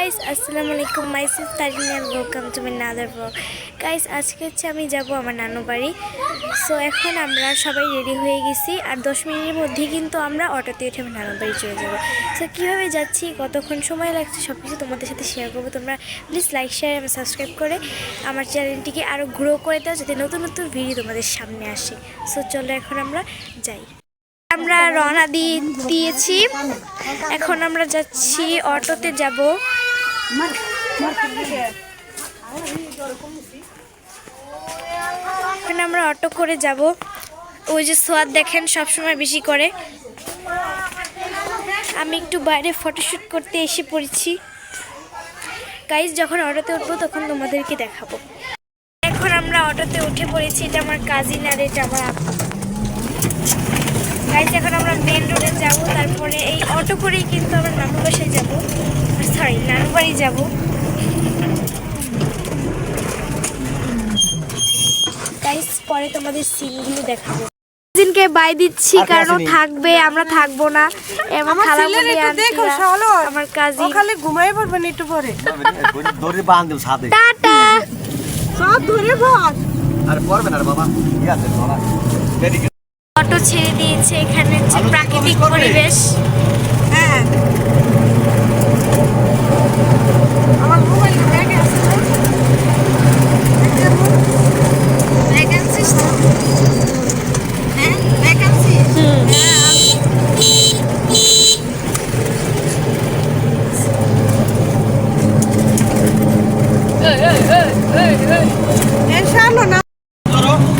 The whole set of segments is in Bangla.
গাইস আসসালামু আলাইকুম my sis Tarin and welcome to my another blog guys আজকে হচ্ছে আমি যাব আমার নানু বাড়ি। সো এখন আমরা সবাই রেডি হয়ে গেছি, আর দশ মিনিটের মধ্যেই কিন্তু আমরা অটোতে উঠে আমার নানু বাড়ি চলে যাব। সো কীভাবে যাচ্ছি, কতক্ষণ সময় লাগছে সব কিছু তোমাদের সাথে শেয়ার করব। তোমরা প্লিজ লাইক শেয়ার এবং সাবস্ক্রাইব করে আমার চ্যানেলটিকে আরও গ্রো করে দাও, যাতে নতুন নতুন ভিডিও তোমাদের সামনে আসে। সো চলো এখন আমরা যাই। আমরা রওনা দিয়ে দিয়েছি। এখন আমরা যাচ্ছি অটোতে যাব। এখন আমরা অটো করে যাব। ওই যে সোয়াদ দেখেন সব সময় বেশি করে। আমি একটু বাইরে ফটোশ্যুট করতে এসে পড়েছি। গাইজ যখন অটোতে উঠবো, তখন তোমাদেরকে দেখাবো। এখন আমরা অটোতে উঠে পড়েছি, এটা আমার কাজিন আর এটা আমার আপু। গাইজ এখন আমরা মেন রোডে যাব, তারপরে এই অটো করেই কিন্তু আমরা নানু বাসায় যাব। সরি নানু বাড়ি যাব। পরে তোমাদের সিনগুলো দেখাবো। দিনকে বাই দিচ্ছি কারণ থাকবে আমরা থাকব না। আমার খালা ছেলের বলি একটু দেখো, শালো। আমার ও কাজিন খালি ঘুমাই পড়বেন একটু পরে। দড়ি বাঁধ দেব সাথে টাটা। সব ধরে বস আর পড়বে না বাবা। ঠিক আছে ধরা অটো ছেড়ে দিয়েছে এখানে হচ্ছে প্রাকৃতিক পরিবেশ। হ্যাঁ।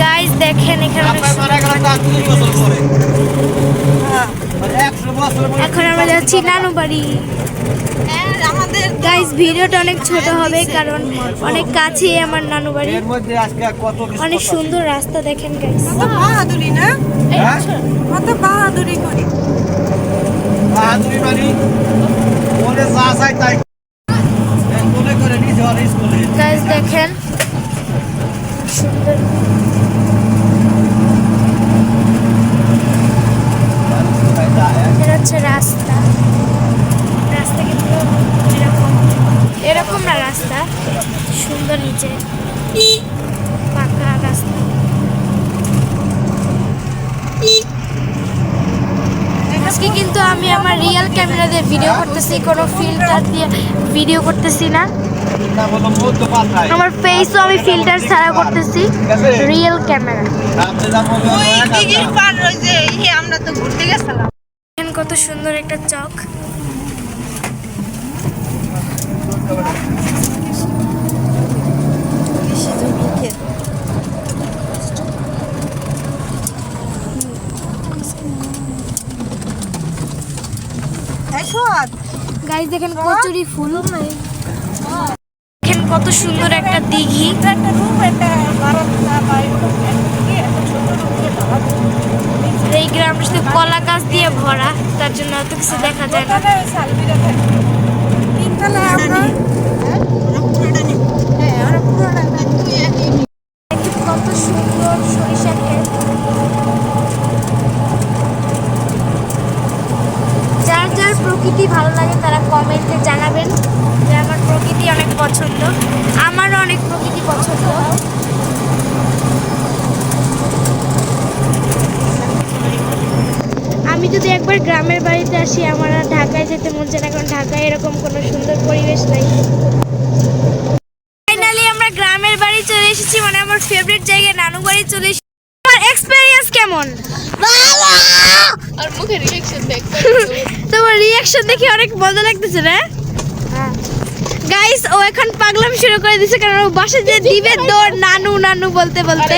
গাইজ দেখেন এখানে এখন আমরা যাচ্ছি নানু বাড়ি। হ্যাঁ, আমাদের গাইজ ভিডিওটা অনেক ছোট হবে কারণ অনেক কাছেই আমার নানু বাড়ি। এর মধ্যে আজকে কত কিছু অনেক সুন্দর রাস্তা দেখেন গাইজ কত বাহাদুরি না? হ্যাঁ? কত বাহাদুরি করি। বাহাদুরি মানে মনে যা চাই তাই এই করে নিয়ে স্কুলে গাইজ দেখেন সুন্দর এটা হচ্ছে রাস্তা। রাস্তা কিন্তু এরকম? এরকম না রাস্তা। সুন্দর নিচে। পাকা রাস্তা। আজকে কিন্তু আমি আমার রিয়েল ক্যামেরা দিয়ে ভিডিও করতেছি, কোনো ফিল্টার দিয়ে ভিডিও করতেছি না। আমার ফেসও আমি ফিল্টার ছাড়া করতেছি রিয়েল ক্যামেরা আমরা তো ঘুরতে গেছিলাম। কত সুন্দর একটা চক। গাইজ দেখেন কচুরি ফুল। দেখেন কত সুন্দর একটা দিঘি। একটা রুম একটা গ্রামটা শুধু কলা গাছ দিয়ে ভরা তার জন্য অত কিছু দেখা যায় না। আমরা হ্যাঁ আমরা পুরোটা তুই একই দেখেন কত সুন্দর সরিষা ক্ষেত যার যার প্রকৃতি ভালো লাগে তারা কমেন্টে জানাবেন যে আমার প্রকৃতি অনেক পছন্দ আমারও অনেক প্রকৃতি পছন্দ আমি যদি একবার গ্রামের বাড়িতে আসি আমার আর ঢাকায় যেতে মন চায় না কারণ ঢাকায় এরকম কোনো সুন্দর পরিবেশ নাই। ফাইনালি আমরা গ্রামের বাড়ি চলে এসেছি মানে আমার ফেভারিট জায়গায় নানু বাড়ি চলে এসেছি। আমার এক্সপেরিয়েন্স কেমন? আর মুখে রিয়াকশন দেখ। তোমার রিয়াকশন দেখে অনেক মজা লাগতেছে না? গাইস ও এখন পাগলাম শুরু করে দিছে কারণ ও বাসা যে দিবে দৌড় নানু নানু বলতে বলতে।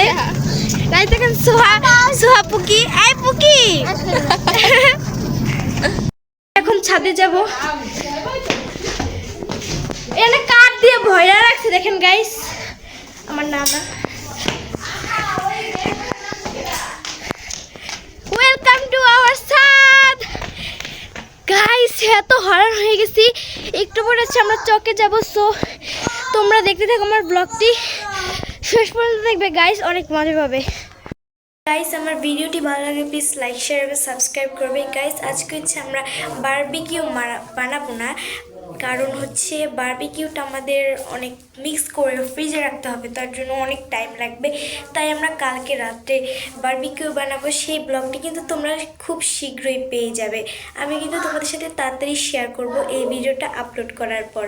গাইস এখন সোহা সোহা পুকি। এই পুকি! নানা। ওয়েলকাম টু আওয়ার ছাদ গাইস এত হরান হয়ে গেছি। একটু পরে হচ্ছে আমরা চকে যাব সো তোমরা দেখতে থাকো আমার ব্লগটি শেষ পর্যন্ত দেখবে গাইস অনেক মজা পাবে। গাইস আমার ভিডিওটি ভালো লাগে প্লিজ লাইক শেয়ার এবং সাবস্ক্রাইব করবে। গাইস আজকে হচ্ছে আমরা বারবিকিউ মারা বানাবো না। কারণ হচ্ছে বারবিকিউটা আমাদের অনেক মিক্স করে ফ্রিজে রাখতে হবে, তার জন্য অনেক টাইম লাগবে। তাই আমরা কালকে রাত্রে বারবিকিউ বানাবো, সেই ব্লগটি কিন্তু তোমরা খুব শীঘ্রই পেয়ে যাবে। আমি কিন্তু তোমাদের সাথে তাড়াতাড়ি শেয়ার করব এই ভিডিওটা আপলোড করার পর।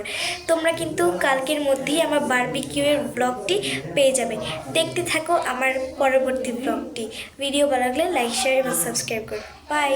তোমরা কিন্তু কালকের মধ্যেই আমার বারবিকিউয়ের ব্লগটি পেয়ে যাবে। দেখতে থাকো আমার পরবর্তী ব্লগটি ভিডিও ভালো লাগলে লাইক শেয়ার এবং সাবস্ক্রাইব করো বাই